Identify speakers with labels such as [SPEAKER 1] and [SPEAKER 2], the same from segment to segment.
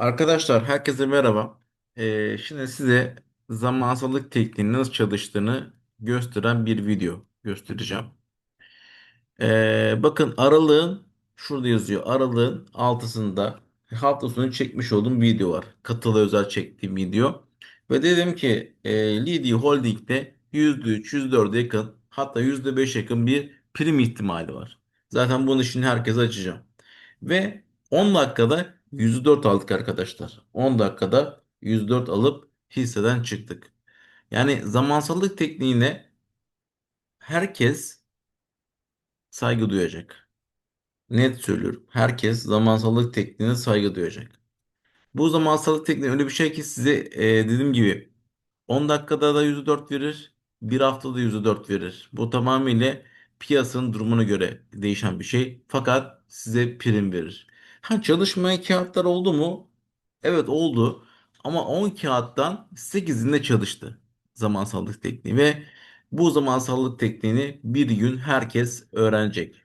[SPEAKER 1] Arkadaşlar herkese merhaba. Ee, şimdi size zamansallık tekniğinin nasıl çalıştığını gösteren bir video göstereceğim. Ee, bakın aralığın şurada yazıyor. Aralığın altısında hafta sonu çekmiş olduğum video var. Katılı özel çektiğim video. Ve dedim ki e, Lidi Holding'de %3, %4'e yakın hatta %5 yakın bir prim ihtimali var. Zaten bunu şimdi herkese açacağım. Ve 10 dakikada %4 aldık arkadaşlar. 10 dakikada %4 alıp hisseden çıktık. Yani zamansallık tekniğine herkes saygı duyacak. Net söylüyorum. Herkes zamansallık tekniğine saygı duyacak. Bu zamansallık tekniği öyle bir şey ki size e, dediğim gibi 10 dakikada da %4 verir. Bir haftada %4 verir. Bu tamamıyla piyasanın durumuna göre değişen bir şey. Fakat size prim verir. Ha çalışmaya kağıtlar oldu mu? Evet oldu. Ama 10 kağıttan 8'inde çalıştı zamansallık tekniği ve bu zamansallık tekniğini bir gün herkes öğrenecek.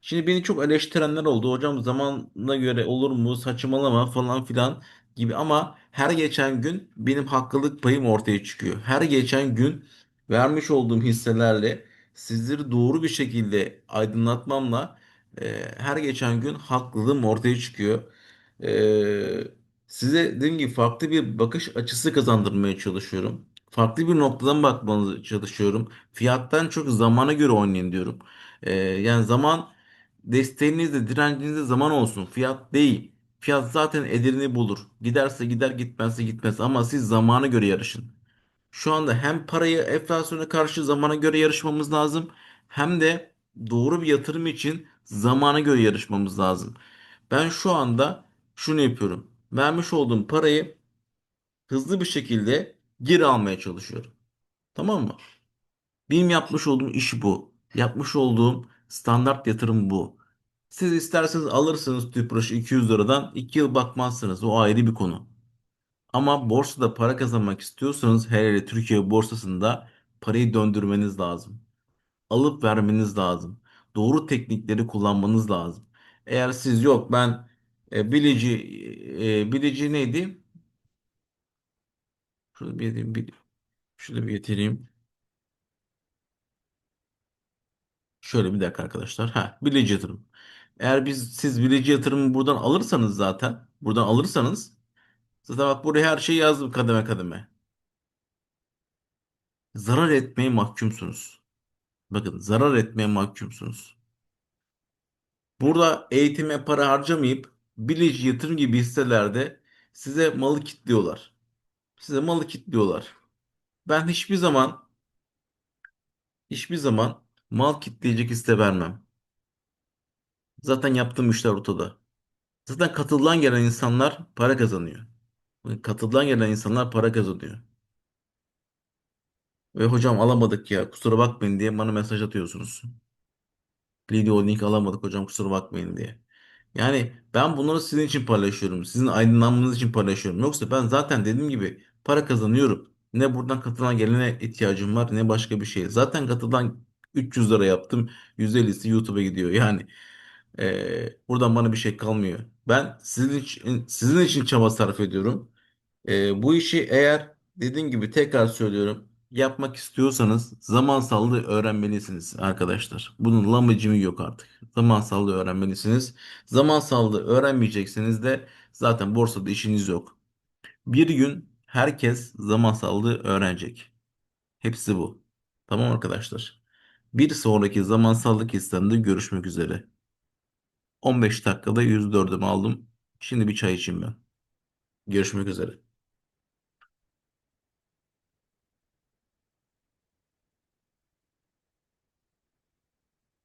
[SPEAKER 1] Şimdi beni çok eleştirenler oldu. Hocam zamanına göre olur mu? Saçmalama falan filan gibi ama her geçen gün benim haklılık payım ortaya çıkıyor. Her geçen gün vermiş olduğum hisselerle sizleri doğru bir şekilde aydınlatmamla e, her geçen gün haklılığım ortaya çıkıyor. E, size dediğim gibi farklı bir bakış açısı kazandırmaya çalışıyorum. Farklı bir noktadan bakmanızı çalışıyorum. Fiyattan çok zamana göre oynayın diyorum. E, yani zaman Desteğinizde, direncinizde zaman olsun. Fiyat değil. Fiyat zaten ederini bulur. Giderse gider, gitmezse gitmez. Ama siz zamana göre yarışın. Şu anda hem parayı enflasyona karşı zamana göre yarışmamız lazım. Hem de doğru bir yatırım için zamana göre yarışmamız lazım. Ben şu anda şunu yapıyorum. Vermiş olduğum parayı hızlı bir şekilde geri almaya çalışıyorum. Tamam mı? Benim yapmış olduğum iş bu. Yapmış olduğum standart yatırım bu. Siz isterseniz alırsınız tüpraşı 200 liradan 2 yıl bakmazsınız. O ayrı bir konu. Ama borsada para kazanmak istiyorsanız hele hele Türkiye borsasında parayı döndürmeniz lazım. Alıp vermeniz lazım. Doğru teknikleri kullanmanız lazım. Eğer siz yok ben e, bilici e, bilici neydi? Şurada bir, bir, şurada bir getireyim. Şöyle bir dakika arkadaşlar. Ha, bilici yatırım. Eğer biz siz bilici yatırımı buradan alırsanız zaten buradan alırsanız zaten bak buraya her şeyi yazdım kademe kademe. Zarar etmeye mahkumsunuz. Bakın zarar etmeye mahkumsunuz. Burada eğitime para harcamayıp bilici yatırım gibi hisselerde size malı kilitliyorlar. Size malı kilitliyorlar. Ben hiçbir zaman hiçbir zaman mal kitleyecek hisse vermem. Zaten yaptığım işler ortada. Zaten katılan gelen insanlar para kazanıyor. Katılan gelen insanlar para kazanıyor. Ve hocam alamadık ya kusura bakmayın diye bana mesaj atıyorsunuz. Video link alamadık hocam kusura bakmayın diye. Yani ben bunları sizin için paylaşıyorum. Sizin aydınlanmanız için paylaşıyorum. Yoksa ben zaten dediğim gibi para kazanıyorum. Ne buradan katılan gelene ihtiyacım var ne başka bir şey. Zaten katılan 300 lira yaptım. 150'si YouTube'a gidiyor. Yani eee, buradan bana bir şey kalmıyor. Ben sizin için, sizin için çaba sarf ediyorum. Ee, bu işi eğer dediğim gibi tekrar söylüyorum yapmak istiyorsanız zamansallığı öğrenmelisiniz arkadaşlar. Bunun lamıcımı yok artık. Zamansallığı öğrenmelisiniz. Zamansallığı öğrenmeyecekseniz de zaten borsada işiniz yok. Bir gün herkes zamansallığı öğrenecek. Hepsi bu. Tamam arkadaşlar. Bir sonraki zamansallık istemde görüşmek üzere. 15 dakikada 104'ümü aldım. Şimdi bir çay içeyim ben. Görüşmek üzere.